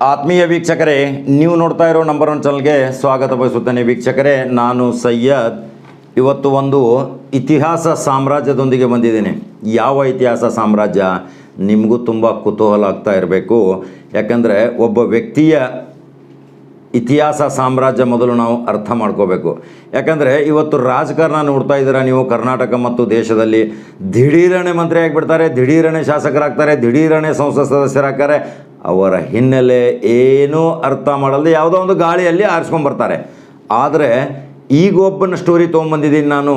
ಆತ್ಮೀಯ ವೀಕ್ಷಕರೇ, ನೀವು ನೋಡ್ತಾ ಇರೋ ನಂಬರ್ ಒನ್ ಚಾನಲ್ಗೆ ಸ್ವಾಗತ ಬಯಸುತ್ತೇನೆ. ವೀಕ್ಷಕರೇ, ನಾನು ಸಯ್ಯದ್ ಇವತ್ತು ಒಂದು ಇತಿಹಾಸ ಸಾಮ್ರಾಜ್ಯದೊಂದಿಗೆ ಬಂದಿದ್ದೇನೆ. ಯಾವ ಇತಿಹಾಸ ಸಾಮ್ರಾಜ್ಯ? ನಿಮಗೂ ತುಂಬ ಕುತೂಹಲ ಆಗ್ತಾ ಇರಬೇಕು. ಯಾಕಂದರೆ ಒಬ್ಬ ವ್ಯಕ್ತಿಯ ಇತಿಹಾಸ ಸಾಮ್ರಾಜ್ಯ ಮೊದಲು ನಾವು ಅರ್ಥ ಮಾಡ್ಕೋಬೇಕು. ಯಾಕಂದರೆ ಇವತ್ತು ರಾಜಕಾರಣ ನೋಡ್ತಾ ಇದ್ದೀರಾ ನೀವು? ಕರ್ನಾಟಕ ಮತ್ತು ದೇಶದಲ್ಲಿ ದಿಢೀರನೆ ಮಂತ್ರಿ ಆಗಿಬಿಡ್ತಾರೆ, ದಿಢೀರನೆ ಶಾಸಕರಾಗ್ತಾರೆ, ದಿಢೀರನೆ ಸಂಸತ್ ಸದಸ್ಯರಾಗ್ತಾರೆ. ಅವರ ಹಿನ್ನೆಲೆ ಏನೂ ಅರ್ಥ ಮಾಡಲ್ಲದೆ ಯಾವುದೋ ಒಂದು ಗಾಳಿಯಲ್ಲಿ ಆರಿಸ್ಕೊಂಡ್ಬರ್ತಾರೆ. ಆದರೆ ಈಗ ಒಬ್ಬನ ಸ್ಟೋರಿ ತೊಗೊಂಬಂದಿದ್ದೀನಿ ನಾನು.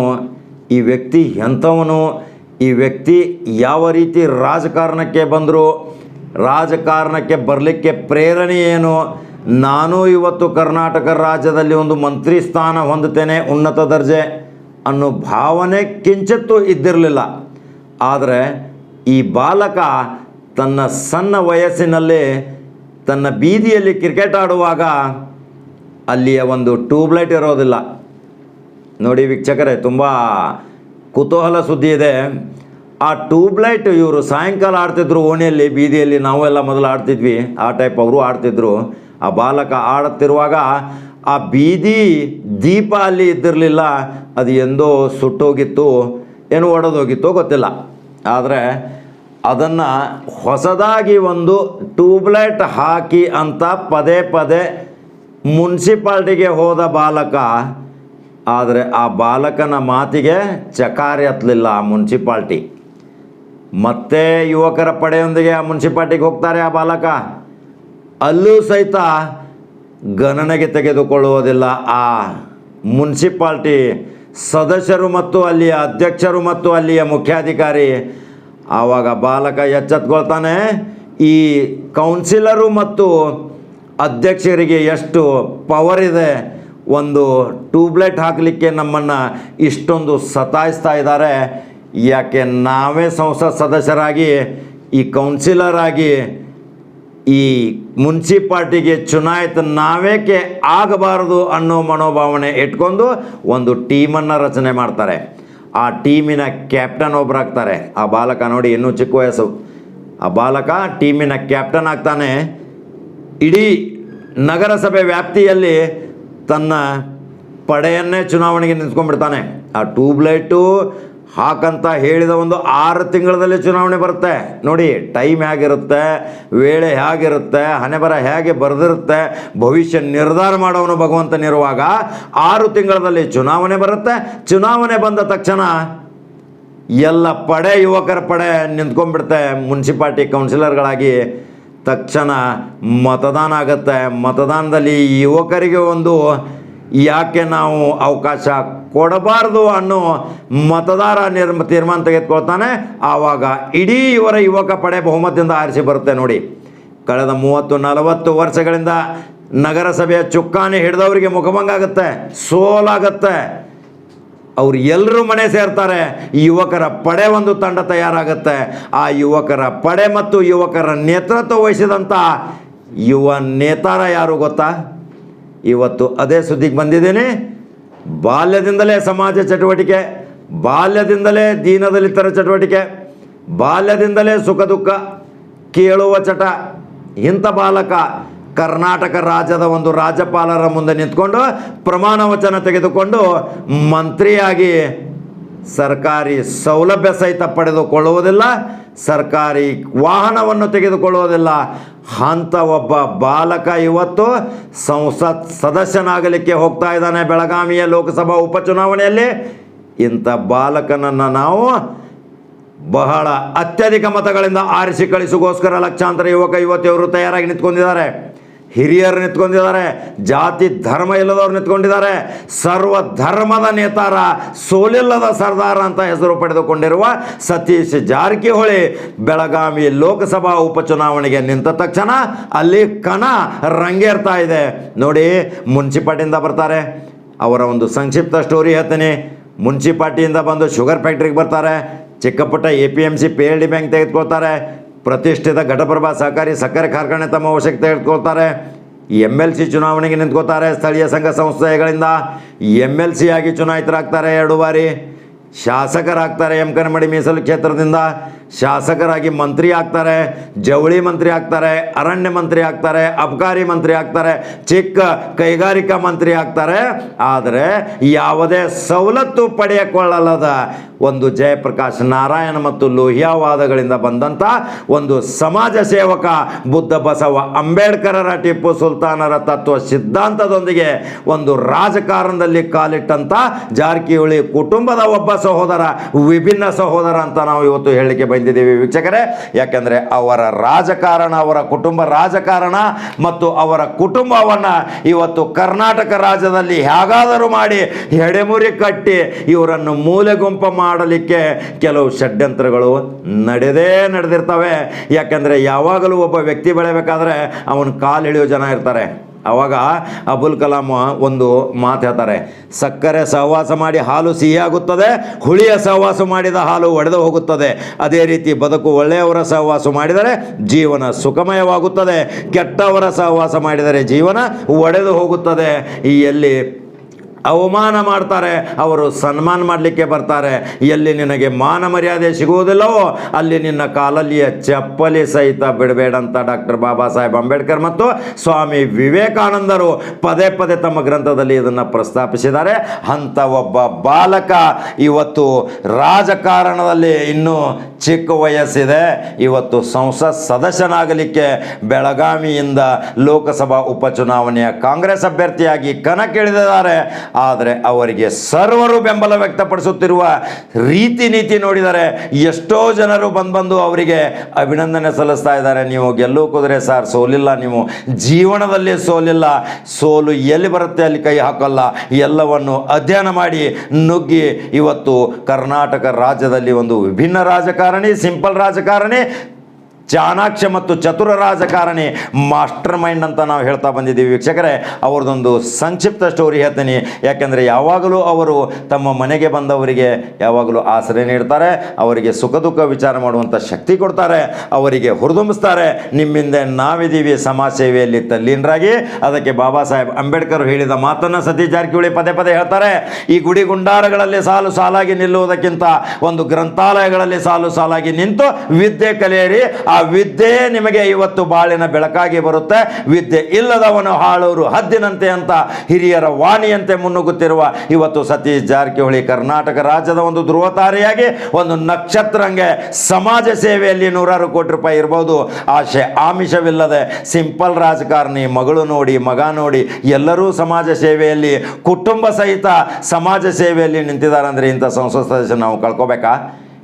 ಈ ವ್ಯಕ್ತಿ ಎಂಥವನು? ಈ ವ್ಯಕ್ತಿ ಯಾವ ರೀತಿ ರಾಜಕಾರಣಕ್ಕೆ ಬಂದರು? ರಾಜಕಾರಣಕ್ಕೆ ಬರಲಿಕ್ಕೆ ಪ್ರೇರಣೆ ಏನು? ನಾನು ಇವತ್ತು ಕರ್ನಾಟಕ ರಾಜ್ಯದಲ್ಲಿ ಒಂದು ಮಂತ್ರಿ ಸ್ಥಾನ ಹೊಂದುತ್ತೇನೆ ಉನ್ನತ ದರ್ಜೆ ಅನ್ನೋ ಭಾವನೆ ಕಿಂಚಿತ್ತು ಇದ್ದಿರಲಿಲ್ಲ. ಆದರೆ ಈ ಬಾಲಕ ತನ್ನ ಸಣ್ಣ ವಯಸ್ಸಿನಲ್ಲಿ ತನ್ನ ಬೀದಿಯಲ್ಲಿ ಕ್ರಿಕೆಟ್ ಆಡುವಾಗ ಅಲ್ಲಿಯ ಒಂದು ಟ್ಯೂಬ್ಲೈಟ್ ಇರೋದಿಲ್ಲ. ನೋಡಿ ವೀಕ್ಷಕರೇ, ತುಂಬ ಕುತೂಹಲ ಸುದ್ದಿ ಇದೆ. ಆ ಟ್ಯೂಬ್ಲೈಟ್ ಇವರು ಸಾಯಂಕಾಲ ಆಡ್ತಿದ್ರು ಓಣಿಯಲ್ಲಿ, ಬೀದಿಯಲ್ಲಿ ನಾವೆಲ್ಲ ಮೊದಲು ಆಡ್ತಿದ್ವಿ. ಆ ಟೈಪ್ ಅವರು ಆಡ್ತಿದ್ರು. ಆ ಬಾಲಕ ಆಡುತ್ತಿರುವಾಗ ಆ ಬೀದಿ ದೀಪ ಅಲ್ಲಿ ಇದ್ದಿರಲಿಲ್ಲ. ಅದು ಎಂದೋ ಸುಟ್ಟೋಗಿತ್ತು, ಏನು ಒಡೆದೋಗಿತ್ತೋ ಗೊತ್ತಿಲ್ಲ. ಆದರೆ ಅದನ್ನು ಹೊಸದಾಗಿ ಒಂದು ಟ್ಯೂಬ್ಲೈಟ್ ಹಾಕಿ ಅಂತ ಪದೇ ಪದೇ ಮುನ್ಸಿಪಾಲ್ಟಿಗೆ ಹೋದ ಬಾಲಕ, ಆದರೆ ಆ ಬಾಲಕನ ಮಾತಿಗೆ ಚಕಾರಿ ಹತ್ತಲಿಲ್ಲ ಆ ಮುನ್ಸಿಪಾಲ್ಟಿ. ಮತ್ತೆ ಯುವಕರ ಪಡೆಯೊಂದಿಗೆ ಆ ಮುನ್ಸಿಪಾಲ್ಟಿಗೆ ಹೋಗ್ತಾರೆ ಆ ಬಾಲಕ. ಅಲ್ಲೂ ಸಹಿತ ಗಣನೆಗೆ ತೆಗೆದುಕೊಳ್ಳುವುದಿಲ್ಲ ಆ ಮುನ್ಸಿಪಾಲ್ಟಿ ಸದಸ್ಯರು ಮತ್ತು ಅಲ್ಲಿಯ ಅಧ್ಯಕ್ಷರು ಮತ್ತು ಅಲ್ಲಿಯ ಮುಖ್ಯಾಧಿಕಾರಿ ಆವಾಗ ಬಾಲಕ ಎಚ್ಚೆತ್ಕೊಳ್ತಾನೆ. ಈ ಕೌನ್ಸಿಲರು ಮತ್ತು ಅಧ್ಯಕ್ಷರಿಗೆ ಎಷ್ಟು ಪವರ್ ಇದೆ. ಒಂದು ಟ್ಯೂಬ್ಲೈಟ್ ಹಾಕಲಿಕ್ಕೆ ನಮ್ಮನ್ನು ಇಷ್ಟೊಂದು ಸತಾಯಿಸ್ತಾ ಇದ್ದಾರೆ. ಯಾಕೆ ನಾವೇ ಸಂಸತ್ ಸದಸ್ಯರಾಗಿ, ಈ ಕೌನ್ಸಿಲರ್ ಆಗಿ, ಈ ಮುನ್ಸಿಪಾಲ್ಟಿಗೆ ಚುನಾಯಿತ ನಾವೇಕೆ ಆಗಬಾರದು ಅನ್ನೋ ಮನೋಭಾವನೆ ಇಟ್ಕೊಂಡು ಒಂದು ಟೀಮನ್ನು ರಚನೆ ಮಾಡ್ತಾರೆ. ಆ ಟೀಮಿನ ಕ್ಯಾಪ್ಟನ್ ಒಬ್ಬರಾಗ್ತಾರೆ ಆ ಬಾಲಕ ನೋಡಿ ಇನ್ನೂ ಚಿಕ್ಕ ವಯಸ್ಸು. ಆ ಬಾಲಕ ಟೀಮಿನ ಕ್ಯಾಪ್ಟನ್ ಆಗ್ತಾನೆ. ಇಡೀ ನಗರಸಭೆ ವ್ಯಾಪ್ತಿಯಲ್ಲಿ ತನ್ನ ಪಡೆಯನ್ನೇ ಚುನಾವಣೆಗೆ ನಿಂತ್ಕೊಂಡ್ಬಿಡ್ತಾನೆ. ಆ ಟ್ಯೂಬ್ಲೈಟು ಹಾಕಂತ ಹೇಳಿದ ಒಂದು ಆರು ತಿಂಗಳಲ್ಲಿ ಚುನಾವಣೆ ಬರುತ್ತೆ. ನೋಡಿ, ಟೈಮ್ ಹೇಗಿರುತ್ತೆ, ವೇಳೆ ಹೇಗಿರುತ್ತೆ, ಹಣೆಬರ ಹೇಗೆ ಬರೆದಿರುತ್ತೆ, ಭವಿಷ್ಯ ನಿರ್ಧಾರ ಮಾಡೋನು ಭಗವಂತನಿರುವಾಗ ಆರು ತಿಂಗಳಲ್ಲಿ ಚುನಾವಣೆ ಬರುತ್ತೆ. ಚುನಾವಣೆ ಬಂದ ತಕ್ಷಣ ಎಲ್ಲ ಪಡೆ, ಯುವಕರ ಪಡೆ ನಿಂತ್ಕೊಂಡ್ಬಿಡುತ್ತೆ. ಮುನ್ಸಿಪಾಲ್ಟಿ ಕೌನ್ಸಿಲರ್ಗಳಾಗಿ ತಕ್ಷಣ ಮತದಾನ ಆಗುತ್ತೆ. ಮತದಾನದಲ್ಲಿ ಯುವಕರಿಗೆ ಒಂದು ಯಾಕೆ ನಾವು ಅವಕಾಶ ಕೊಡಬಾರ್ದು ಅನ್ನೋ ಮತದಾರ ನಿರ್ಮ ತೀರ್ಮಾನ ತೆಗೆದುಕೊಳ್ತಾನೆ. ಆವಾಗ ಇಡೀ ಇವರ ಯುವಕ ಪಡೆ ಬಹುಮತದಿಂದ ಆರಿಸಿ ಬರುತ್ತೆ ನೋಡಿ. ಕಳೆದ ಮೂವತ್ತು, ನಲವತ್ತು ವರ್ಷಗಳಿಂದ ನಗರಸಭೆಯ ಚುಕ್ಕಾಣಿ ಹಿಡಿದವರಿಗೆ ಮುಖಭಂಗ ಆಗುತ್ತೆ, ಸೋಲಾಗತ್ತೆ. ಅವ್ರು ಎಲ್ಲರೂ ಮನೆ ಸೇರ್ತಾರೆ. ಯುವಕರ ಪಡೆ ಒಂದು ತಂಡ ತಯಾರಾಗುತ್ತೆ. ಆ ಯುವಕರ ಪಡೆ ಮತ್ತು ಯುವಕರ ನೇತೃತ್ವ ವಹಿಸಿದಂಥ ಯುವ ನೇತಾರ ಯಾರು ಗೊತ್ತಾ? ಇವತ್ತು ಅದೇ ಸುದ್ದಿಗೆ ಬಂದಿದ್ದೀನಿ. ಬಾಲ್ಯದಿಂದಲೇ ಸಮಾಜ ಚಟುವಟಿಕೆ, ಬಾಲ್ಯದಿಂದಲೇ ದೀನದಲಿತರ ಚಟುವಟಿಕೆ, ಬಾಲ್ಯದಿಂದಲೇ ಸುಖ ದುಃಖ, ಕೇಳುವ ಚಟ. ಇಂಥ ಬಾಲಕ ಕರ್ನಾಟಕ ರಾಜ್ಯದ ಒಂದು ರಾಜ್ಯಪಾಲರ ಮುಂದೆ ನಿಂತ್ಕೊಂಡು ಪ್ರಮಾಣ ವಚನ ತೆಗೆದುಕೊಂಡು ಮಂತ್ರಿಯಾಗಿ ಸರ್ಕಾರಿ ಸೌಲಭ್ಯ ಸಹಿತ ಪಡೆದುಕೊಳ್ಳುವುದಿಲ್ಲ, ಸರ್ಕಾರಿ ವಾಹನವನ್ನು ತೆಗೆದುಕೊಳ್ಳುವುದಿಲ್ಲ. ಅಂಥ ಒಬ್ಬ ಬಾಲಕ ಇವತ್ತು ಸಂಸತ್ ಸದಸ್ಯನಾಗಲಿಕ್ಕೆ ಹೋಗ್ತಾ ಇದ್ದಾನೆ ಬೆಳಗಾವಿಯ ಲೋಕಸಭಾ ಉಪಚುನಾವಣೆಯಲ್ಲಿ. ಇಂಥ ಬಾಲಕನನ್ನು ನಾವು ಬಹಳ ಅತ್ಯಧಿಕ ಮತಗಳಿಂದ ಆರಿಸಿ ಕಳಿಸುಗೋಸ್ಕರ ಲಕ್ಷಾಂತರ ಯುವಕ ಯುವತಿಯವರು ತಯಾರಾಗಿ ನಿಂತ್ಕೊಂಡಿದ್ದಾರೆ. ಹಿರಿಯರು ನಿಂತ್ಕೊಂಡಿದ್ದಾರೆ, ಜಾತಿ ಧರ್ಮ ಇಲ್ಲದವ್ರು ನಿಂತ್ಕೊಂಡಿದ್ದಾರೆ, ಸರ್ವ ಧರ್ಮದ ನೇತಾರ, ಸೋಲಿಲ್ಲದ ಸರ್ದಾರ ಅಂತ ಹೆಸರು ಪಡೆದುಕೊಂಡಿರುವ ಸತೀಶ್ ಜಾರಕಿಹೊಳಿ ಬೆಳಗಾವಿ ಲೋಕಸಭಾ ಉಪಚುನಾವಣೆಗೆ ನಿಂತ ತಕ್ಷಣ ಅಲ್ಲಿ ಕಣ ರಂಗೇರ್ತಾ ಇದೆ. ನೋಡಿ, ಮುನ್ಸಿಪಾಲ್ಟಿಯಿಂದ ಬರ್ತಾರೆ. ಅವರ ಒಂದು ಸಂಕ್ಷಿಪ್ತ ಸ್ಟೋರಿ ಹೇಳ್ತೀನಿ. ಮುನ್ಸಿಪಾಲ್ಟಿಯಿಂದ ಬಂದು ಶುಗರ್ ಫ್ಯಾಕ್ಟ್ರಿಗೆ ಬರ್ತಾರೆ. ಚಿಕ್ಕಪುಟ್ಟ A P M C P L D bank ತೆಗೆದುಕೊಳ್ತಾರೆ. ಪ್ರತಿಷ್ಠಿತ ಘಟಪ್ರಭಾ ಸಹಕಾರಿ ಸಕ್ಕರೆ ಕಾರ್ಖಾನೆ ತಮ್ಮ ಅವಶ್ಯಕತೆ ಇಟ್ಕೊಳ್ತಾರೆ ಎಂ ಎಲ್ ಸಿ ಚುನಾವಣೆಗೆ ನಿಂತ್ಕೋತಾರೆ ಸ್ಥಳೀಯ ಸಂಘ ಸಂಸ್ಥೆಗಳಿಂದ. ಎಂ ಎಲ್ ಸಿ ಆಗಿ ಚುನಾಯಿತರಾಗ್ತಾರೆ ಎರಡು ಬಾರಿ. ಶಾಸಕರಾಗ್ತಾರೆ ಎಂ ಕನ್ನಮಡಿ ಮೀಸಲು ಕ್ಷೇತ್ರದಿಂದ. ಶಾಸಕರಾಗಿ ಮಂತ್ರಿ ಆಗ್ತಾರೆ, ಜವಳಿ ಮಂತ್ರಿ ಆಗ್ತಾರೆ, ಅರಣ್ಯ ಮಂತ್ರಿ ಆಗ್ತಾರೆ, ಅಬಕಾರಿ ಮಂತ್ರಿ ಆಗ್ತಾರೆ, ಚಿಕ್ಕ ಕೈಗಾರಿಕಾ ಮಂತ್ರಿ ಆಗ್ತಾರೆ. ಆದರೆ ಯಾವುದೇ ಸವಲತ್ತು ಪಡೆಯಕೊಳ್ಳಲದ ಒಂದು ಜಯಪ್ರಕಾಶ್ ನಾರಾಯಣ ಮತ್ತು ಲೋಹಿಯಾವಾದಗಳಿಂದ ಬಂದಂಥ ಒಂದು ಸಮಾಜ ಸೇವಕ ಬುದ್ಧ ಬಸವ ಅಂಬೇಡ್ಕರರ ಟಿಪ್ಪು ಸುಲ್ತಾನರ ತತ್ವ ಸಿದ್ಧಾಂತದೊಂದಿಗೆ ಒಂದು ರಾಜಕಾರಣದಲ್ಲಿ ಕಾಲಿಟ್ಟಂಥ ಜಾರಕಿಹೊಳಿ ಕುಟುಂಬದ ಒಬ್ಬ ಸಹೋದರ, ವಿಭಿನ್ನ ಸಹೋದರ ಅಂತ ನಾವು ಇವತ್ತು ಹೇಳಲಿಕ್ಕೆ ಬಂದಿದ್ದೀವಿ ವೀಕ್ಷಕರೇ? ಯಾಕೆಂದರೆ ಅವರ ರಾಜಕಾರಣ, ಅವರ ಕುಟುಂಬ ರಾಜಕಾರಣ ಮತ್ತು ಅವರ ಕುಟುಂಬವನ್ನು ಇವತ್ತು ಕರ್ನಾಟಕ ರಾಜ್ಯದಲ್ಲಿ ಹೇಗಾದರೂ ಮಾಡಿ ಎಡೆಮುರಿ ಕಟ್ಟಿ ಇವರನ್ನು ಮೂಲೆಗುಂಪ ಮಾಡಲಿಕ್ಕೆ ಕೆಲವು ಷಡ್ಯಂತ್ರಗಳು ನಡೆದೇ ನಡೆದಿರ್ತವೆ. ಯಾಕೆಂದರೆ ಯಾವಾಗಲೂ ಒಬ್ಬ ವ್ಯಕ್ತಿ ಬೆಳೆಯಬೇಕಾದ್ರೆ ಅವನು ಕಾಲು ಹಿಡಿಯೋ ಜನ ಇರ್ತಾರೆ. ಅವಾಗ ಅಬುಲ್ ಕಲಾಂ ಒಂದು ಮಾತು ಹೇಳ್ತಾರೆ, ಸಕ್ಕರೆ ಸಹವಾಸ ಮಾಡಿ ಹಾಲು ಸಿಹಿಯಾಗುತ್ತದೆ, ಹುಳಿಯ ಸಹವಾಸ ಮಾಡಿದ ಹಾಲು ಒಡೆದು ಹೋಗುತ್ತದೆ. ಅದೇ ರೀತಿ ಬದುಕು ಒಳ್ಳೆಯವರ ಸಹವಾಸ ಮಾಡಿದರೆ ಜೀವನ ಸುಖಮಯವಾಗುತ್ತದೆ, ಕೆಟ್ಟವರ ಸಹವಾಸ ಮಾಡಿದರೆ ಜೀವನ ಒಡೆದು ಹೋಗುತ್ತದೆ. ಈ ಎಲ್ಲಿ ಅವಮಾನ ಮಾಡ್ತಾರೆ, ಅವರು ಸನ್ಮಾನ ಮಾಡಲಿಕ್ಕೆ ಬರ್ತಾರೆ. ಎಲ್ಲಿ ನಿನಗೆ ಮಾನ ಮರ್ಯಾದೆ ಸಿಗುವುದಿಲ್ಲವೋ, ಅಲ್ಲಿ ನಿನ್ನ ಕಾಲಲ್ಲಿಯ ಚಪ್ಪಲಿ ಸಹಿತ ಬಿಡಬೇಡಂತ ಡಾಕ್ಟರ್ ಬಾಬಾ ಸಾಹೇಬ್ ಅಂಬೇಡ್ಕರ್ ಮತ್ತು ಸ್ವಾಮಿ ವಿವೇಕಾನಂದರು ಪದೇ ಪದೇ ತಮ್ಮ ಗ್ರಂಥದಲ್ಲಿ ಇದನ್ನು ಪ್ರಸ್ತಾಪಿಸಿದ್ದಾರೆ. ಅಂಥ ಒಬ್ಬ ಬಾಲಕ ಇವತ್ತು ರಾಜಕಾರಣದಲ್ಲಿ ಇನ್ನೂ ಚಿಕ್ಕ ವಯಸ್ಸಿದೆ. ಇವತ್ತು ಸಂಸತ್ ಸದಸ್ಯನಾಗಲಿಕ್ಕೆ ಬೆಳಗಾವಿಯಿಂದ ಲೋಕಸಭಾ ಉಪಚುನಾವಣೆಯ ಕಾಂಗ್ರೆಸ್ ಅಭ್ಯರ್ಥಿಯಾಗಿ ಕಣಕ್ಕಿಳಿದಿದ್ದಾರೆ. ಆದರೆ ಅವರಿಗೆ ಸರ್ವರು ಬೆಂಬಲ ವ್ಯಕ್ತಪಡಿಸುತ್ತಿರುವ ರೀತಿ ನೀತಿ ನೋಡಿದರೆ ಎಷ್ಟೋ ಜನರು ಬಂದು ಬಂದು ಅವರಿಗೆ ಅಭಿನಂದನೆ ಸಲ್ಲಿಸ್ತಾ ಇದ್ದಾರೆ. ನೀವು ಗೆಲ್ಲು ಕುದುರೆ ಸರ್, ಸೋಲಿಲ್ಲ ನೀವು. ಜೀವನದಲ್ಲಿ ಸೋಲಿಲ್ಲ. ಸೋಲು ಎಲ್ಲಿ ಬರುತ್ತೆ ಅಲ್ಲಿ ಕೈ ಹಾಕಲ್ಲ. ಎಲ್ಲವನ್ನು ಅಧ್ಯಯನ ಮಾಡಿ ನುಗ್ಗಿ ಇವತ್ತು ಕರ್ನಾಟಕ ರಾಜ್ಯದಲ್ಲಿ ಒಂದು ವಿಭಿನ್ನ ರಾಜಕಾರಣಿ, ಸಿಂಪಲ್ ರಾಜಕಾರಣಿ ಚಾಣಾಕ್ಷ ಮತ್ತು ಚತುರ ರಾಜಕಾರಣಿ ಮಾಸ್ಟರ್ ಮೈಂಡ್ ಅಂತ ನಾವು ಹೇಳ್ತಾ ಬಂದಿದ್ದೀವಿ. ವೀಕ್ಷಕರೇ, ಅವ್ರದ್ದೊಂದು ಸಂಕ್ಷಿಪ್ತ ಸ್ಟೋರಿ ಹೇಳ್ತೀನಿ. ಯಾಕೆಂದರೆ ಯಾವಾಗಲೂ ಅವರು ತಮ್ಮ ಮನೆಗೆ ಬಂದವರಿಗೆ ಯಾವಾಗಲೂ ಆಸರೆ ನೀಡ್ತಾರೆ, ಅವರಿಗೆ ಸುಖ ದುಃಖ ವಿಚಾರ ಮಾಡುವಂಥ ಶಕ್ತಿ ಕೊಡ್ತಾರೆ, ಅವರಿಗೆ ಹುರಿದುಂಬಿಸ್ತಾರೆ. ನಿಮ್ಮಿಂದ ನಾವಿದ್ದೀವಿ ಸಮಾಜ ಸೇವೆಯಲ್ಲಿ ತಲ್ಲೀನರಾಗಿ. ಅದಕ್ಕೆ ಬಾಬಾ ಸಾಹೇಬ್ ಅಂಬೇಡ್ಕರ್ ಹೇಳಿದ ಮಾತನ್ನು ಸತೀಶ್ ಜಾರಕಿಹೊಳಿ ಪದೇ ಪದೇ ಹೇಳ್ತಾರೆ. ಈ ಗುಡಿ ಗುಂಡಾರಗಳಲ್ಲಿ ಸಾಲು ಸಾಲಾಗಿ ನಿಲ್ಲುವುದಕ್ಕಿಂತ ಒಂದು ಗ್ರಂಥಾಲಯಗಳಲ್ಲಿ ಸಾಲು ಸಾಲಾಗಿ ನಿಂತು ವಿದ್ಯೆ ಕಲಿಯರಿ. ಆ ವಿದ್ಯೆ ನಿಮಗೆ ಇವತ್ತು ಬಾಳಿನ ಬೆಳಕಾಗಿ ಬರುತ್ತೆ. ವಿದ್ಯೆ ಇಲ್ಲದವನು ಹಾಳೂರು ಹದ್ದಿನಂತೆ ಅಂತ ಹಿರಿಯರ ವಾಣಿಯಂತೆ ಮುನ್ನುಗ್ಗುತ್ತಿರುವ ಇವತ್ತು ಸತೀಶ್ ಜಾರಕಿಹೊಳಿ ಕರ್ನಾಟಕ ರಾಜ್ಯದ ಒಂದು ಧ್ರುವತಾರೆಯಾಗಿ, ಒಂದು ನಕ್ಷತ್ರಂಗೆ ಸಮಾಜ ಸೇವೆಯಲ್ಲಿ ನೂರಾರು ಕೋಟಿ ರೂಪಾಯಿ ಇರ್ಬೋದು. ಆಶೆ ಆಮಿಷವಿಲ್ಲದೆ ಸಿಂಪಲ್ ರಾಜಕಾರಣಿ, ಮಗಳು ನೋಡಿ, ಮಗ ನೋಡಿ, ಎಲ್ಲರೂ ಸಮಾಜ ಸೇವೆಯಲ್ಲಿ, ಕುಟುಂಬ ಸಹಿತ ಸಮಾಜ ಸೇವೆಯಲ್ಲಿ ನಿಂತಿದ್ದಾರೆ ಅಂದರೆ ಇಂಥ ಸದಸ್ಯ ನಾವು ಕಳ್ಕೊಬೇಕಾ?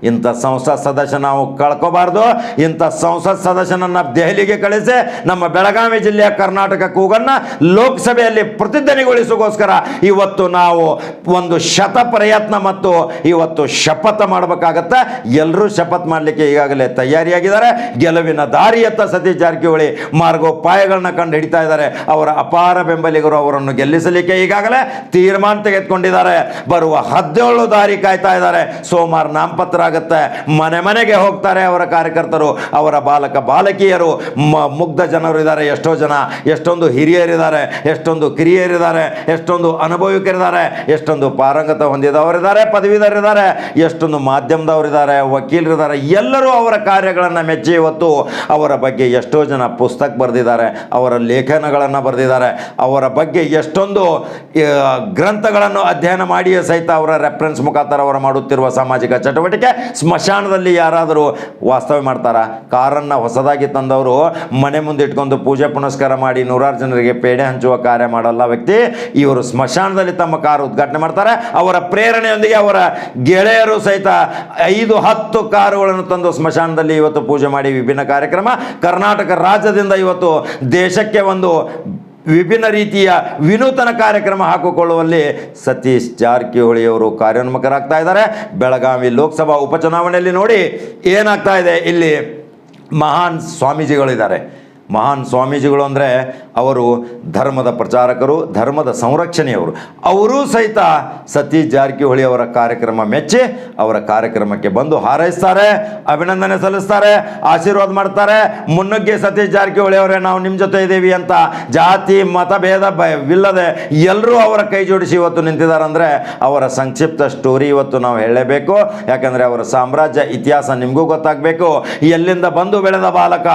ಇಂಥ ಸಂಸತ್ ಸದಸ್ಯ ನಾವು ಕಳ್ಕೋಬಾರ್ದು. ಇಂಥ ಸಂಸತ್ ಸದಸ್ಯನನ್ನು ದೆಹಲಿಗೆ ಕಳಿಸಿ ನಮ್ಮ ಬೆಳಗಾವಿ ಜಿಲ್ಲೆಯ ಕರ್ನಾಟಕ ಕೂಗನ್ನು ಲೋಕಸಭೆಯಲ್ಲಿ ಪ್ರತಿಧ್ವನಿಗೊಳಿಸೋಗೋಸ್ಕರ ಇವತ್ತು ನಾವು ಒಂದು ಶತ ಪ್ರಯತ್ನ ಮತ್ತು ಇವತ್ತು ಶಪಥ ಮಾಡಬೇಕಾಗತ್ತೆ. ಎಲ್ಲರೂ ಶಪಥ ಮಾಡಲಿಕ್ಕೆ ಈಗಾಗಲೇ ತಯಾರಿಯಾಗಿದ್ದಾರೆ. ಗೆಲುವಿನ ದಾರಿಯತ್ತ ಸತೀಶ್ ಜಾರಕಿಹೊಳಿ ಮಾರ್ಗೋಪಾಯಗಳನ್ನ ಕಂಡು ಹಿಡಿತಾ ಇದ್ದಾರೆ. ಅವರ ಅಪಾರ ಬೆಂಬಲಿಗರು ಅವರನ್ನು ಗೆಲ್ಲಿಸಲಿಕ್ಕೆ ಈಗಾಗಲೇ ತೀರ್ಮಾನ ತೆಗೆದುಕೊಂಡಿದ್ದಾರೆ. ಬರುವ ಹದಿನೇಳು ದಾರಿ ಕಾಯ್ತಾ ಇದ್ದಾರೆ. ಸೋಮವಾರ ನಾಮಪತ್ರ ಆಗುತ್ತೆ ಮನೆ ಮನೆಗೆ ಹೋಗ್ತಾರೆ ಅವರ ಕಾರ್ಯಕರ್ತರು, ಅವರ ಬಾಲಕ ಬಾಲಕಿಯರು. ಮುಗ್ಧ ಜನರು ಇದ್ದಾರೆ ಎಷ್ಟೋ ಜನ, ಎಷ್ಟೊಂದು ಹಿರಿಯರಿದ್ದಾರೆ, ಎಷ್ಟೊಂದು ಕಿರಿಯರಿದ್ದಾರೆ, ಎಷ್ಟೊಂದು ಅನುಭವಿಕರಿದ್ದಾರೆ, ಎಷ್ಟೊಂದು ಪಾರಂಗತ ಹೊಂದಿದವರಿದ್ದಾರೆ ಪದವೀಧರಿದ್ದಾರೆ ಎಷ್ಟೊಂದು ಮಾಧ್ಯಮದವರಿದ್ದಾರೆ, ವಕೀಲರಿದ್ದಾರೆ. ಎಲ್ಲರೂ ಅವರ ಕಾರ್ಯಗಳನ್ನು ಮೆಚ್ಚಿ ಇವತ್ತು ಅವರ ಬಗ್ಗೆ ಎಷ್ಟೋ ಜನ ಪುಸ್ತಕ ಬರೆದಿದ್ದಾರೆ, ಅವರ ಲೇಖನಗಳನ್ನು ಬರೆದಿದ್ದಾರೆ. ಅವರ ಬಗ್ಗೆ ಎಷ್ಟೊಂದು ಗ್ರಂಥಗಳನ್ನು ಅಧ್ಯಯನ ಮಾಡಿಯೇ ಸಹಿತ ಅವರ ರೆಫರೆನ್ಸ್ ಮುಖಾಂತರ ಅವರು ಮಾಡುತ್ತಿರುವ ಸಾಮಾಜಿಕ ಚಟುವಟಿಕೆ. ಸ್ಮಶಾನದಲ್ಲಿ ಯಾರಾದರೂ ವಾಸ್ತವ್ಯ ಮಾಡ್ತಾರ? ಕಾರನ್ನು ಹೊಸದಾಗಿ ತಂದವರು ಮನೆ ಮುಂದೆ ಇಟ್ಕೊಂಡು ಪೂಜೆ ಪುನಸ್ಕಾರ ಮಾಡಿ ನೂರಾರು ಜನರಿಗೆ ಪೇಡೆ ಹಂಚುವ ಕಾರ್ಯ ಮಾಡಲ್ಲ ವ್ಯಕ್ತಿ. ಇವರು ಸ್ಮಶಾನದಲ್ಲಿ ತಮ್ಮ ಕಾರು ಉದ್ಘಾಟನೆ ಮಾಡ್ತಾರೆ. ಅವರ ಪ್ರೇರಣೆಯೊಂದಿಗೆ ಅವರ ಗೆಳೆಯರು ಸಹಿತ ಐದು, ಹತ್ತು ಕಾರುಗಳನ್ನು ತಂದು ಸ್ಮಶಾನದಲ್ಲಿ ಇವತ್ತು ಪೂಜೆ ಮಾಡಿ ವಿಭಿನ್ನ ಕಾರ್ಯಕ್ರಮ. ಕರ್ನಾಟಕ ರಾಜ್ಯದಿಂದ ಇವತ್ತು ದೇಶಕ್ಕೆ ಒಂದು ವಿಭಿನ್ನ ರೀತಿಯ ವಿನೂತನ ಕಾರ್ಯಕ್ರಮ ಹಾಕಿಕೊಳ್ಳುವಲ್ಲಿ ಸತೀಶ್ ಜಾರಕಿಹೊಳಿ ಅವರು ಕಾರ್ಯೋನ್ಮುಖರಾಗ್ತಾ ಇದ್ದಾರೆ. ಬೆಳಗಾವಿ ಲೋಕಸಭಾ ಉಪಚುನಾವಣೆಯಲ್ಲಿ ನೋಡಿ ಏನಾಗ್ತಾ ಇದೆ? ಇಲ್ಲಿ ಮಹಾನ್ ಸ್ವಾಮೀಜಿಗಳಿದ್ದಾರೆ. ಮಹಾನ್ ಸ್ವಾಮೀಜಿಗಳು ಅಂದರೆ ಅವರು ಧರ್ಮದ ಪ್ರಚಾರಕರು, ಧರ್ಮದ ಸಂರಕ್ಷಣೆಯವರು. ಅವರೂ ಸಹಿತ ಸತೀಶ್ ಜಾರಕಿಹೊಳಿ ಅವರ ಕಾರ್ಯಕ್ರಮ ಮೆಚ್ಚಿ ಅವರ ಕಾರ್ಯಕ್ರಮಕ್ಕೆ ಬಂದು ಹಾರೈಸ್ತಾರೆ, ಅಭಿನಂದನೆ ಸಲ್ಲಿಸ್ತಾರೆ, ಆಶೀರ್ವಾದ ಮಾಡ್ತಾರೆ. ಮುನ್ನುಗ್ಗೆ ಸತೀಶ್ ಜಾರಕಿಹೊಳಿ ಅವರೇ, ನಾವು ನಿಮ್ಮ ಜೊತೆ ಇದ್ದೀವಿ ಅಂತ ಜಾತಿ ಮತಭೇದ ಇಲ್ಲದೆ ಎಲ್ಲರೂ ಅವರ ಕೈ ಜೋಡಿಸಿ ಇವತ್ತು ನಿಂತಿದ್ದಾರೆ ಅಂದರೆ ಅವರ ಸಂಕ್ಷಿಪ್ತ ಸ್ಟೋರಿ ಇವತ್ತು ನಾವು ಹೇಳಲೇಬೇಕು. ಯಾಕಂದರೆ ಅವರ ಸಾಮ್ರಾಜ್ಯ ಇತಿಹಾಸ ನಿಮಗೂ ಗೊತ್ತಾಗಬೇಕು. ಎಲ್ಲಿಂದ ಬಂದು ಬೆಳೆದ ಬಾಲಕ,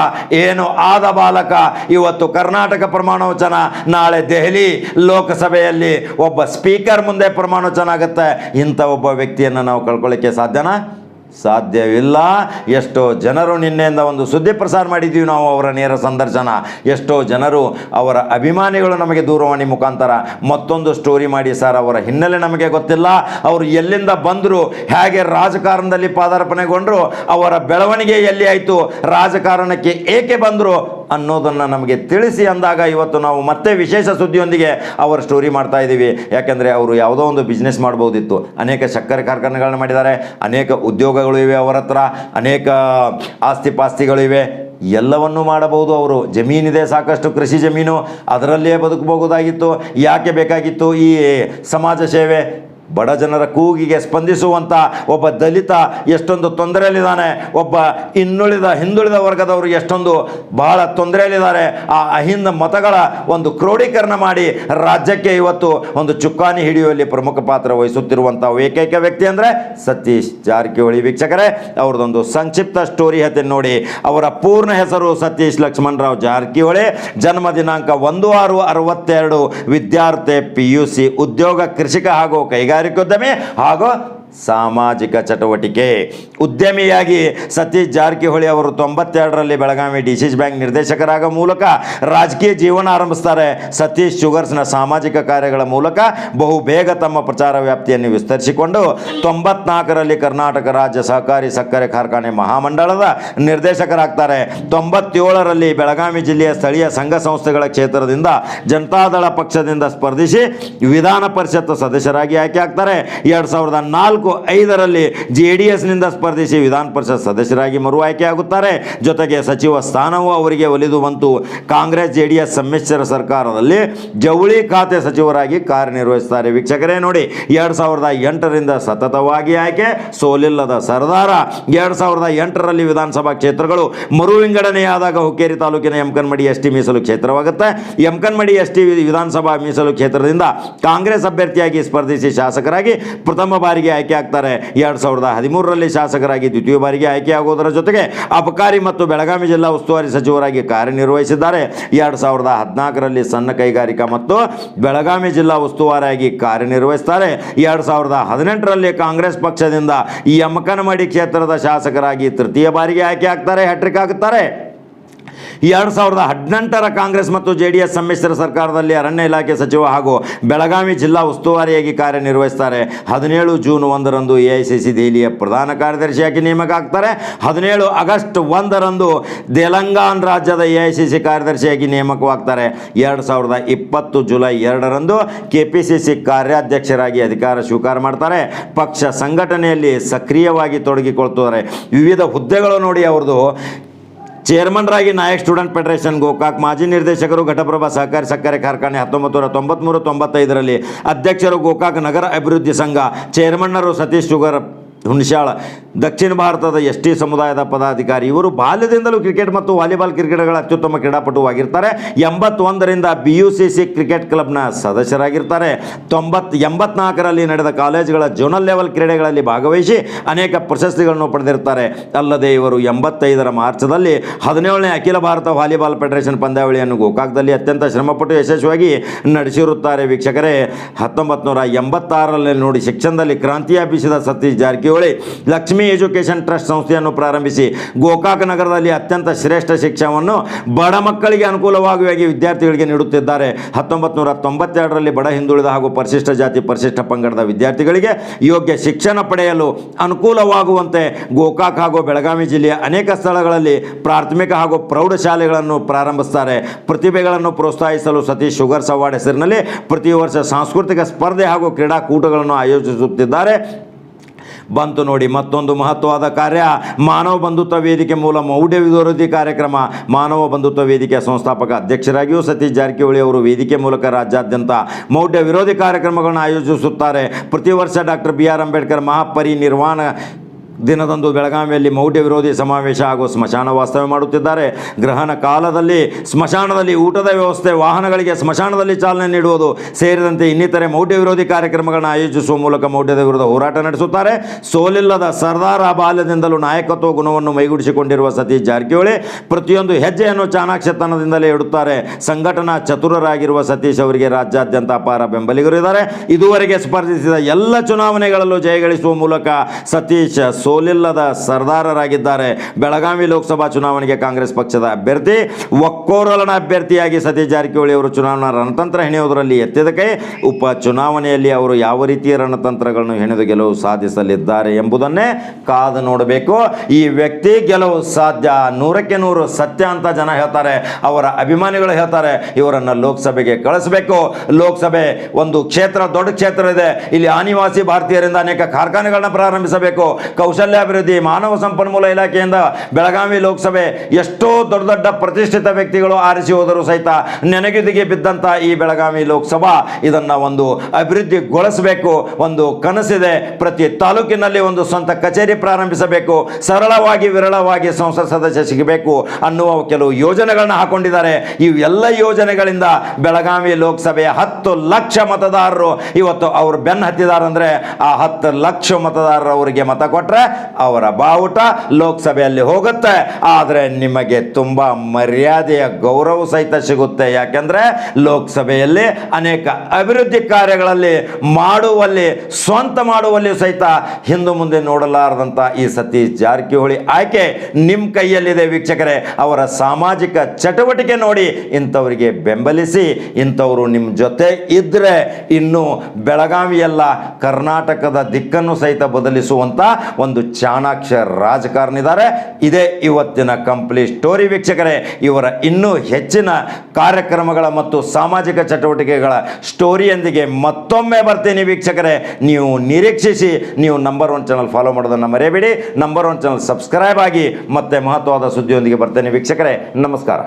ಏನು ಆದ ಬಾಲಕ, ಇವತ್ತು ಕರ್ನಾಟಕ ಪ್ರಮಾಣ ವಚನ ನಾಳೆ ದೆಹಲಿ ಲೋಕಸಭೆಯಲ್ಲಿ ಒಬ್ಬ ಸ್ಪೀಕರ್ ಮುಂದೆ ಪ್ರಮಾಣ ವಚನ ಆಗುತ್ತೆ. ಇಂಥ ಒಬ್ಬ ವ್ಯಕ್ತಿಯನ್ನು ನಾವು ಕಳ್ಕೊಳ್ಳಿಕ್ಕೆ ಸಾಧ್ಯನಾ? ಸಾಧ್ಯವಿಲ್ಲ. ಎಷ್ಟೋ ಜನರು ನಿನ್ನೆಯಿಂದ ಒಂದು ಸುದ್ದಿ ಪ್ರಸಾರ ಮಾಡಿದ್ದೀವಿ ನಾವು ಅವರ ನೇರ ಸಂದರ್ಶನ. ಎಷ್ಟೋ ಜನರು ಅವರ ಅಭಿಮಾನಿಗಳು ನಮಗೆ ದೂರವಾಣಿ ಮುಖಾಂತರ ಮತ್ತೊಂದು ಸ್ಟೋರಿ ಮಾಡಿ ಸರ್, ಅವರ ಹಿನ್ನೆಲೆ ನಮಗೆ ಗೊತ್ತಿಲ್ಲ. ಅವರು ಎಲ್ಲಿಂದ ಬಂದರು, ಹೇಗೆ ರಾಜಕಾರಣದಲ್ಲಿ ಪಾದಾರ್ಪಣೆಗೊಂಡರು, ಅವರ ಬೆಳವಣಿಗೆ ಎಲ್ಲಿ ಆಯಿತು, ರಾಜಕಾರಣಕ್ಕೆ ಏಕೆ ಬಂದರು ಅನ್ನೋದನ್ನು ನಮಗೆ ತಿಳಿಸಿ ಅಂದಾಗ ಇವತ್ತು ನಾವು ಮತ್ತೆ ವಿಶೇಷ ಸುದ್ದಿಯೊಂದಿಗೆ ಅವರ ಸ್ಟೋರಿ ಮಾಡ್ತಾ ಇದ್ದೀವಿ. ಯಾಕೆಂದರೆ ಅವರು ಯಾವುದೋ ಒಂದು ಬಿಸ್ನೆಸ್ ಮಾಡ್ಬೋದಿತ್ತು. ಅನೇಕ ಸಕ್ಕರೆ ಕಾರ್ಖಾನೆಗಳನ್ನ ಮಾಡಿದ್ದಾರೆ. ಅನೇಕ ಉದ್ಯೋಗಗಳು ಇವೆ ಅವರ ಹತ್ರ. ಅನೇಕ ಆಸ್ತಿ ಪಾಸ್ತಿಗಳಿವೆ ಎಲ್ಲವನ್ನೂ ಮಾಡಬಹುದು ಅವರು. ಜಮೀನಿದೆ ಸಾಕಷ್ಟು ಕೃಷಿ ಜಮೀನು. ಅದರಲ್ಲೇ ಬದುಕಬಹುದಾಗಿತ್ತು. ಯಾಕೆ ಬೇಕಾಗಿತ್ತು? ಈ ಸಮಾಜ ಸೇವೆ. ಬಡ ಜನರ ಕೂಗಿಗೆ ಸ್ಪಂದಿಸುವಂಥ ಒಬ್ಬ ದಲಿತ ಎಷ್ಟೊಂದು ತೊಂದರೆಯಲ್ಲಿದ್ದಾನೆ, ಒಬ್ಬ ಇನ್ನುಳಿದ ಹಿಂದುಳಿದ ವರ್ಗದವರು ಎಷ್ಟೊಂದು ಬಹಳ ತೊಂದರೆಯಲ್ಲಿದ್ದಾರೆ. ಆ ಅಹಿಂದ ಮತಗಳ ಒಂದು ಕ್ರೋಢೀಕರಣ ಮಾಡಿ ರಾಜ್ಯಕ್ಕೆ ಇವತ್ತು ಒಂದು ಚುಕ್ಕಾಣಿ ಹಿಡಿಯುವಲ್ಲಿ ಪ್ರಮುಖ ಪಾತ್ರ ವಹಿಸುತ್ತಿರುವಂಥ ಏಕೈಕ ವ್ಯಕ್ತಿ ಅಂದರೆ ಸತೀಶ್ ಜಾರಕಿಹೊಳಿ. ವೀಕ್ಷಕರೇ, ಅವ್ರದ್ದೊಂದು ಸಂಕ್ಷಿಪ್ತ ಸ್ಟೋರಿ ಹತ್ತಿ ನೋಡಿ. ಅವರ ಪೂರ್ಣ ಹೆಸರು ಸತೀಶ್ ಲಕ್ಷ್ಮಣರಾವ್ ಜಾರಕಿಹೊಳಿ. ಜನ್ಮ ದಿನಾಂಕ ಒಂದು ಆರು ಅರವತ್ತೆರಡು. ವಿದ್ಯಾರ್ಥಿ ಪಿ ಉದ್ಯೋಗ, ಕೃಷಿಕ ಹಾಗೂ ಕೈಗಾರಿಕೋದ್ಯಮಿ ಹಾಗೂ ಸಾಮಾಜಿಕ ಚಟುವಟಿಕೆ. ಉದ್ಯಮಿಯಾಗಿ ಸತೀಶ್ ಜಾರಕಿಹೊಳಿ ಅವರು ತೊಂಬತ್ತೆರಡರಲ್ಲಿ ಬೆಳಗಾವಿ ಡಿ ಸಿ ಬ್ಯಾಂಕ್ ನಿರ್ದೇಶಕರಾಗ ಮೂಲಕ ರಾಜಕೀಯ ಜೀವನ ಆರಂಭಿಸ್ತಾರೆ. ಸತೀಶ್ ಶುಗರ್ಸ್ನ ಸಾಮಾಜಿಕ ಕಾರ್ಯಗಳ ಮೂಲಕ ಬಹು ಬೇಗ ತಮ್ಮ ಪ್ರಚಾರ ವ್ಯಾಪ್ತಿಯನ್ನು ವಿಸ್ತರಿಸಿಕೊಂಡು ತೊಂಬತ್ನಾಲ್ಕರಲ್ಲಿ ಕರ್ನಾಟಕ ರಾಜ್ಯ ಸಹಕಾರಿ ಸಕ್ಕರೆ ಕಾರ್ಖಾನೆ ಮಹಾಮಂಡಳದ ನಿರ್ದೇಶಕರಾಗ್ತಾರೆ. ತೊಂಬತ್ತೇಳರಲ್ಲಿ ಬೆಳಗಾವಿ ಜಿಲ್ಲೆಯ ಸ್ಥಳೀಯ ಸಂಘ ಸಂಸ್ಥೆಗಳ ಕ್ಷೇತ್ರದಿಂದ ಜನತಾದಳ ಪಕ್ಷದಿಂದ ಸ್ಪರ್ಧಿಸಿ ವಿಧಾನ ಪರಿಷತ್ ಸದಸ್ಯರಾಗಿ ಆಯ್ಕೆ ಆಗ್ತಾರೆ. ಎರಡು ಐದರಲ್ಲಿ ಜೆ ಡಿ ಎಸ್ನಿಂದ ಸ್ಪರ್ಧಿಸಿ ವಿಧಾನ ಪರಿಷತ್ ಸದಸ್ಯರಾಗಿ ಮರು ಆಯ್ಕೆಯಾಗುತ್ತಾರೆ ಜೊತೆಗೆ ಸಚಿವ ಸ್ಥಾನವೂ ಅವರಿಗೆ ಒಲಿದು ಬಂತು. ಕಾಂಗ್ರೆಸ್ ಜೆ ಡಿ ಎಸ್ ಸಮ್ಮಿಶ್ರ ಸರ್ಕಾರದಲ್ಲಿ ಜವಳಿ ಖಾತೆ ಸಚಿವರಾಗಿ ಕಾರ್ಯನಿರ್ವಹಿಸುತ್ತಾರೆ. ವೀಕ್ಷಕರೇ, ನೋಡಿ, ಎರಡು ಸಾವಿರದ ಎಂಟರಿಂದ ಸತತವಾಗಿ ಆಯ್ಕೆ, ಸೋಲಿಲ್ಲದ ಸರ್ದಾರ. ಎರಡು ಸಾವಿರದ ಎಂಟರಲ್ಲಿ ವಿಧಾನಸಭಾ ಕ್ಷೇತ್ರಗಳು ಮರು ವಿಂಗಡಣೆಯಾದಾಗ ಹುಕ್ಕೇರಿ ತಾಲೂಕಿನ ಎಂಕನ್ಮಡಿ ಎಸ್ ಟಿ ಮೀಸಲು ಕ್ಷೇತ್ರವಾಗುತ್ತೆ. ಎಂಕನ್ಮಡಿ ಎಸ್ ಟಿ ವಿಧಾನಸಭಾ ಮೀಸಲು ಕ್ಷೇತ್ರದಿಂದ ಕಾಂಗ್ರೆಸ್ ಅಭ್ಯರ್ಥಿಯಾಗಿ ಸ್ಪರ್ಧಿಸಿ ಶಾಸಕರಾಗಿ ಪ್ರಥಮ ಬಾರಿಗೆ ಆಯ್ಕೆ ಆಗ್ತಾರೆ. ಎರಡು ಸಾವಿರದ ಹದಿಮೂರರಲ್ಲಿ ಶಾಸಕರಾಗಿ ದ್ವಿತೀಯ ಬಾರಿಗೆ ಆಯ್ಕೆಯಾಗುವುದರ ಜೊತೆಗೆ ಅಬಕಾರಿ ಮತ್ತು ಬೆಳಗಾವಿ ಜಿಲ್ಲಾ ಉಸ್ತುವಾರಿ ಸಚಿವರಾಗಿ ಕಾರ್ಯನಿರ್ವಹಿಸಿದ್ದಾರೆ. ಎರಡು ಸಾವಿರದ ಹದಿನಾಲ್ಕರಲ್ಲಿ ಸಣ್ಣ ಕೈಗಾರಿಕಾ ಮತ್ತು ಬೆಳಗಾವಿ ಜಿಲ್ಲಾ ಉಸ್ತುವಾರಿಯಾಗಿ ಕಾರ್ಯನಿರ್ವಹಿಸ್ತಾರೆ. ಎರಡು ಸಾವಿರದ ಹದಿನೆಂಟರಲ್ಲಿ ಕಾಂಗ್ರೆಸ್ ಪಕ್ಷದಿಂದ ಈ ಯಮಕನಮಡಿ ಕ್ಷೇತ್ರದ ಶಾಸಕರಾಗಿ ತೃತೀಯ ಬಾರಿಗೆ ಆಯ್ಕೆ ಆಗ್ತಾರೆ. ಹ್ಯಾಟ್ರಿಕ್ ಆಗುತ್ತಾರೆ ಎರಡು ಸಾವಿರದ ಹದಿನೆಂಟರ ಕಾಂಗ್ರೆಸ್ ಮತ್ತು ಜೆ ಡಿ ಎಸ್ ಸಮ್ಮಿಶ್ರ ಸರ್ಕಾರದಲ್ಲಿ ಅರಣ್ಯ ಇಲಾಖೆ ಸಚಿವ ಹಾಗೂ ಬೆಳಗಾವಿ ಜಿಲ್ಲಾ ಉಸ್ತುವಾರಿಯಾಗಿ ಕಾರ್ಯನಿರ್ವಹಿಸ್ತಾರೆ. ಹದಿನೇಳು ಜೂನ್ ಒಂದರಂದು ಎ ಐ ಸಿ ಸಿ ದೆಹಲಿಯ ಪ್ರಧಾನ ಕಾರ್ಯದರ್ಶಿಯಾಗಿ ನೇಮಕ ಆಗ್ತಾರೆ ಹದಿನೇಳು ಆಗಸ್ಟ್ ಒಂದರಂದು ತೆಲಂಗಾಣ ರಾಜ್ಯದ ಎ ಐ ಸಿ ಸಿ ಕಾರ್ಯದರ್ಶಿಯಾಗಿ ನೇಮಕವಾಗ್ತಾರೆ. ಎರಡು ಸಾವಿರದ ಇಪ್ಪತ್ತು ಜುಲೈ ಎರಡರಂದು ಕೆ ಪಿ ಸಿ ಸಿ ಕಾರ್ಯಾಧ್ಯಕ್ಷರಾಗಿ ಅಧಿಕಾರ ಸ್ವೀಕಾರ ಮಾಡ್ತಾರೆ. ಪಕ್ಷ ಸಂಘಟನೆಯಲ್ಲಿ ಸಕ್ರಿಯವಾಗಿ ತೊಡಗಿಕೊಳ್ತಾರೆ ವಿವಿಧ ಹುದ್ದೆಗಳು ನೋಡಿ ಅವ್ರದ್ದು ಚೇರ್ಮನ್ರಾಗಿ ನಾಯಕ್ ಸ್ಟೂಡೆಂಟ್ ಫೆಡರೇಷನ್ ಗೋಕಾಕ್, ಮಾಜಿ ನಿರ್ದೇಶಕರು ಘಟಪ್ರಭಾ ಸಹಕಾರಿ ಸಕ್ಕರೆ ಕಾರ್ಖಾನೆ ಹತ್ತೊಂಬತ್ತು ನೂರ ತೊಂಬತ್ತ್ಮೂರು ತೊಂಬತ್ತೈದರಲ್ಲಿ ಅಧ್ಯಕ್ಷರು ಗೋಕಾಕ್ ನಗರ ಅಭಿವೃದ್ಧಿ ಸಂಘ, ಚೇರ್ಮನ್ನರು ಸತೀಶ್ ಶುಗರ್ ಹುಣಸಾಳ ದಕ್ಷಿಣ ಭಾರತದ ಎಸ್ ಟಿ ಸಮುದಾಯದ ಪದಾಧಿಕಾರಿ ಇವರು ಬಾಲ್ಯದಿಂದಲೂ ಕ್ರಿಕೆಟ್ ಮತ್ತು ವಾಲಿಬಾಲ್ ಕ್ರಿಕೆಟ್ಗಳ ಅತ್ಯುತ್ತಮ ಕ್ರೀಡಾಪಟುವಾಗಿರ್ತಾರೆ. ಎಂಬತ್ತೊಂದರಿಂದ B U C C cricket ಕ್ಲಬ್ನ ಸದಸ್ಯರಾಗಿರ್ತಾರೆ. ತೊಂಬತ್ ಎಂಬತ್ನಾಲ್ಕರಲ್ಲಿ ನಡೆದ ಕಾಲೇಜುಗಳ ಜೋನಲ್ ಲೆವೆಲ್ ಕ್ರೀಡೆಗಳಲ್ಲಿ ಭಾಗವಹಿಸಿ ಅನೇಕ ಪ್ರಶಸ್ತಿಗಳನ್ನು ಪಡೆದಿರ್ತಾರೆ. ಅಲ್ಲದೆ ಇವರು ಎಂಬತ್ತೈದರ ಮಾರ್ಚದಲ್ಲಿ ಹದಿನೇಳನೇ ಅಖಿಲ ಭಾರತ ವಾಲಿಬಾಲ್ ಫೆಡರೇಷನ್ ಪಂದ್ಯಾವಳಿಯನ್ನು ಗೋಕಾಕ್ದಲ್ಲಿ ಅತ್ಯಂತ ಶ್ರಮಪಟ್ಟು ಯಶಸ್ವಿಯಾಗಿ ನಡೆಸಿರುತ್ತಾರೆ. ವೀಕ್ಷಕರೇ, ಹತ್ತೊಂಬತ್ತು ನೂರ ನೋಡಿ ಶಿಕ್ಷಣದಲ್ಲಿ ಕ್ರಾಂತಿಯ ಬೀಸಿದ ಸತೀಶ್ ಜಾರಕಿಹೊಳಿ, ಲಕ್ಷ್ಮೀ ಎಜುಕೇಷನ್ ಟ್ರಸ್ಟ್ ಸಂಸ್ಥೆಯನ್ನು ಪ್ರಾರಂಭಿಸಿ ಗೋಕಾಕ್ ನಗರದಲ್ಲಿ ಅತ್ಯಂತ ಶ್ರೇಷ್ಠ ಶಿಕ್ಷಣವನ್ನು ಬಡ ಮಕ್ಕಳಿಗೆ ಅನುಕೂಲವಾಗುವಾಗಿ ವಿದ್ಯಾರ್ಥಿಗಳಿಗೆ ನೀಡುತ್ತಿದ್ದಾರೆ. ಹತ್ತೊಂಬತ್ತು ನೂರ ತೊಂಬತ್ತೆರಡರಲ್ಲಿ ಬಡ ಹಿಂದುಳಿದ ಹಾಗೂ ಪರಿಶಿಷ್ಟ ಜಾತಿ, ಪರಿಶಿಷ್ಟ ಪಂಗಡದ ವಿದ್ಯಾರ್ಥಿಗಳಿಗೆ ಯೋಗ್ಯ ಶಿಕ್ಷಣ ಪಡೆಯಲು ಅನುಕೂಲವಾಗುವಂತೆ ಗೋಕಾಕ್ ಹಾಗೂ ಬೆಳಗಾವಿ ಜಿಲ್ಲೆಯ ಅನೇಕ ಸ್ಥಳಗಳಲ್ಲಿ ಪ್ರಾಥಮಿಕ ಹಾಗೂ ಪ್ರೌಢಶಾಲೆಗಳನ್ನು ಪ್ರಾರಂಭಿಸ್ತಾರೆ ಪ್ರತಿಭೆಗಳನ್ನು ಪ್ರೋತ್ಸಾಹಿಸಲು ಸತೀಶ್ ಶುಗರ್ ಅವಾರ್ಡ್ ಹೆಸರಿನಲ್ಲಿ ಪ್ರತಿ ವರ್ಷ ಸಾಂಸ್ಕೃತಿಕ ಸ್ಪರ್ಧೆ ಹಾಗೂ ಕ್ರೀಡಾಕೂಟಗಳನ್ನು ಆಯೋಜಿಸುತ್ತಿದ್ದಾರೆ. ಬಂತು ನೋಡಿ ಮತ್ತೊಂದು ಮಹತ್ವವಾದ ಕಾರ್ಯ. ಮಾನವ ಬಂಧುತ್ವ ವೇದಿಕೆ ಮೂಲ ಮೌಢ್ಯ ವಿರೋಧಿ ಕಾರ್ಯಕ್ರಮ. ಮಾನವ ಬಂಧುತ್ವ ವೇದಿಕೆಯ ಸಂಸ್ಥಾಪಕ ಅಧ್ಯಕ್ಷರಾಗಿಯೂ ಸತೀಶ್ ಜಾರಕಿಹೊಳಿ ಅವರು ವೇದಿಕೆ ಮೂಲಕ ರಾಜ್ಯಾದ್ಯಂತ ಮೌಢ್ಯ ವಿರೋಧಿ ಕಾರ್ಯಕ್ರಮಗಳನ್ನು ಆಯೋಜಿಸುತ್ತಾರೆ. ಪ್ರತಿ ವರ್ಷ ಡಾಕ್ಟರ್ ಬಿ ಆರ್ ಅಂಬೇಡ್ಕರ್ ಮಹಾಪರಿನಿರ್ವಾಣ ದಿನದಂದು ಬೆಳಗಾವಿಯಲ್ಲಿ ಮೌಢ್ಯ ವಿರೋಧಿ ಸಮಾವೇಶ ಹಾಗೂ ಸ್ಮಶಾನ ವಾಸ್ತವ್ಯ ಮಾಡುತ್ತಿದ್ದಾರೆ. ಗ್ರಹಣ ಕಾಲದಲ್ಲಿ ಸ್ಮಶಾನದಲ್ಲಿ ಊಟದ ವ್ಯವಸ್ಥೆ, ವಾಹನಗಳಿಗೆ ಸ್ಮಶಾನದಲ್ಲಿ ಚಾಲನೆ ನೀಡುವುದು ಸೇರಿದಂತೆ ಇನ್ನಿತರೆ ಮೌಢ್ಯ ವಿರೋಧಿ ಕಾರ್ಯಕ್ರಮಗಳನ್ನು ಆಯೋಜಿಸುವ ಮೂಲಕ ಮೌಢ್ಯದ ವಿರುದ್ಧ ಹೋರಾಟ ನಡೆಸುತ್ತಾರೆ. ಸೋಲಿಲ್ಲದ ಸರ್ದಾರ ಬಾಲ್ಯದಿಂದಲೂ ನಾಯಕತ್ವ ಗುಣವನ್ನು ಮೈಗೂಡಿಸಿಕೊಂಡಿರುವ ಸತೀಶ್ ಜಾರಕಿಹೊಳಿ ಪ್ರತಿಯೊಂದು ಹೆಜ್ಜೆಯನ್ನು ಚಾಣಾಕ್ಷತನದಿಂದಲೇ ಇಡುತ್ತಾರೆ ಸಂಘಟನಾ ಚತುರರಾಗಿರುವ ಸತೀಶ್ ಅವರಿಗೆ ರಾಜ್ಯಾದ್ಯಂತ ಅಪಾರ ಬೆಂಬಲಿಗರು ಇದ್ದಾರೆ. ಇದುವರೆಗೆ ಸ್ಪರ್ಧಿಸಿದ ಎಲ್ಲ ಚುನಾವಣೆಗಳಲ್ಲೂ ಜಯಗಳಿಸುವ ಮೂಲಕ ಸತೀಶ್ ಸೋಲಿಲ್ಲದ ಸರ್ದಾರರಾಗಿದ್ದಾರೆ. ಬೆಳಗಾವಿ ಲೋಕಸಭಾ ಚುನಾವಣೆಗೆ ಕಾಂಗ್ರೆಸ್ ಪಕ್ಷದ ಅಭ್ಯರ್ಥಿ, ಒಕ್ಕೋರಲನ ಅಭ್ಯರ್ಥಿಯಾಗಿ ಸತೀಶ್ ಜಾರಕಿಹೊಳಿ ಅವರು ಚುನಾವಣಾ ರಣತಂತ್ರ ಹೆಣೆಯುವುದರಲ್ಲಿ ಎತ್ತಿದಕ್ಕೆ ಉಪ ಚುನಾವಣೆಯಲ್ಲಿ ಅವರು ಯಾವ ರೀತಿಯ ರಣತಂತ್ರಗಳನ್ನು ಹೆಣೆದು ಗೆಲುವು ಸಾಧಿಸಲಿದ್ದಾರೆ ಎಂಬುದನ್ನೇ ಕಾದು ನೋಡಬೇಕು. ಈ ವ್ಯಕ್ತಿ ಗೆಲುವು ಸಾಧ್ಯ ನೂರಕ್ಕೆ ನೂರು ಸತ್ಯ ಅಂತ ಜನ ಹೇಳ್ತಾರೆ, ಅವರ ಅಭಿಮಾನಿಗಳು ಹೇಳ್ತಾರೆ, ಇವರನ್ನು ಲೋಕಸಭೆಗೆ ಕಳಿಸಬೇಕು. ಲೋಕಸಭೆ ಒಂದು ಕ್ಷೇತ್ರ, ದೊಡ್ಡ ಕ್ಷೇತ್ರ ಇದೆ. ಇಲ್ಲಿ ಅನಿವಾಸಿ ಭಾರತೀಯರಿಂದ ಅನೇಕ ಕಾರ್ಖಾನೆಗಳನ್ನ ಪ್ರಾರಂಭಿಸಬೇಕು. ಕೌಶಲ್ಯಾಭಿವೃದ್ಧಿ, ಮಾನವ ಸಂಪನ್ಮೂಲ ಇಲಾಖೆಯಿಂದ ಬೆಳಗಾವಿ ಲೋಕಸಭೆ ಎಷ್ಟೋ ದೊಡ್ಡ ದೊಡ್ಡ ಪ್ರತಿಷ್ಠಿತ ವ್ಯಕ್ತಿಗಳು ಆರಿಸಿ ಹೋದರೂ ಸಹಿತ ನೆನಗಿದಿಗೆ ಬಿದ್ದಂಥ ಈ ಬೆಳಗಾವಿ ಲೋಕಸಭಾ ಇದನ್ನು ಒಂದು ಅಭಿವೃದ್ಧಿಗೊಳಿಸಬೇಕು, ಒಂದು ಕನಸಿದೆ. ಪ್ರತಿ ತಾಲೂಕಿನಲ್ಲಿ ಒಂದು ಸ್ವಂತ ಕಚೇರಿ ಪ್ರಾರಂಭಿಸಬೇಕು, ಸರಳವಾಗಿ ವಿರಳವಾಗಿ ಸಂಸತ್ ಸದಸ್ಯ ಸಿಗಬೇಕು ಅನ್ನುವ ಕೆಲವು ಯೋಜನೆಗಳನ್ನ ಹಾಕೊಂಡಿದ್ದಾರೆ. ಈ ಎಲ್ಲ ಯೋಜನೆಗಳಿಂದ ಬೆಳಗಾವಿ ಲೋಕಸಭೆಯ ಹತ್ತು ಲಕ್ಷ ಮತದಾರರು ಇವತ್ತು ಅವರು ಬೆನ್ನು ಹತ್ತಿದ್ದಾರೆ ಆ ಹತ್ತು ಲಕ್ಷ ಮತದಾರರು ಅವರಿಗೆ ಮತ ಕೊಟ್ಟರೆ ಅವರ ಬಾವುಟ ಲೋಕಸಭೆಯಲ್ಲಿ ಹೋಗುತ್ತೆ. ಆದರೆ ನಿಮಗೆ ತುಂಬ ಮರ್ಯಾದೆಯ ಗೌರವ ಸಹಿತ ಸಿಗುತ್ತೆ. ಯಾಕೆಂದರೆ ಲೋಕಸಭೆಯಲ್ಲಿ ಅನೇಕ ಅಭಿವೃದ್ಧಿ ಕಾರ್ಯಗಳಲ್ಲಿ ಮಾಡುವಲ್ಲಿ, ಸ್ವಂತ ಮಾಡುವಲ್ಲಿ ಸಹಿತ ಹಿಂದೂ ಮುಂದೆ ನೋಡಲಾರದಂಥ ಈ ಸತೀಶ್ ಜಾರಕಿಹೊಳಿ ಆಯ್ಕೆ ನಿಮ್ಮ ಕೈಯಲ್ಲಿದೆ ವೀಕ್ಷಕರೇ. ಅವರ ಸಾಮಾಜಿಕ ಚಟುವಟಿಕೆ ನೋಡಿ ಇಂಥವರಿಗೆ ಬೆಂಬಲಿಸಿ, ಇಂಥವರು ನಿಮ್ಮ ಜೊತೆ ಇದ್ದರೆ ಇನ್ನು ಬೆಳಗಾವಿಯಲ್ಲ ಕರ್ನಾಟಕದ ದಿಕ್ಕನ್ನು ಸಹಿತ ಬದಲಿಸುವಂಥ ಒಂದು ಚಾಣಾಕ್ಷ ರಾಜಕಾರಣಿದ್ದಾರೆ. ಇದೇ ಇವತ್ತಿನ ಕಂಪ್ಲೀಟ್ ಸ್ಟೋರಿ ವೀಕ್ಷಕರೇ, ಇವರ ಇನ್ನೂ ಹೆಚ್ಚಿನ ಕಾರ್ಯಕ್ರಮಗಳ ಮತ್ತು ಸಾಮಾಜಿಕ ಚಟುವಟಿಕೆಗಳ ಸ್ಟೋರಿಯೊಂದಿಗೆ ಮತ್ತೊಮ್ಮೆ ಬರ್ತೀನಿ ವೀಕ್ಷಕರೇ. ನೀವು ನಿರೀಕ್ಷಿಸಿ, ನೀವು ನಂಬರ್ ಒನ್ ಚಾನಲ್ ಫಾಲೋ ಮಾಡೋದನ್ನು ಮರೆಯಬೇಡಿ. ನಂಬರ್ ಒನ್ ಚಾನಲ್ ಸಬ್ಸ್ಕ್ರೈಬ್ ಆಗಿ ಮತ್ತೆ ಮಹತ್ವವಾದ ಸುದ್ದಿಯೊಂದಿಗೆ ಬರ್ತೇನೆ ವೀಕ್ಷಕರೇ. ನಮಸ್ಕಾರ.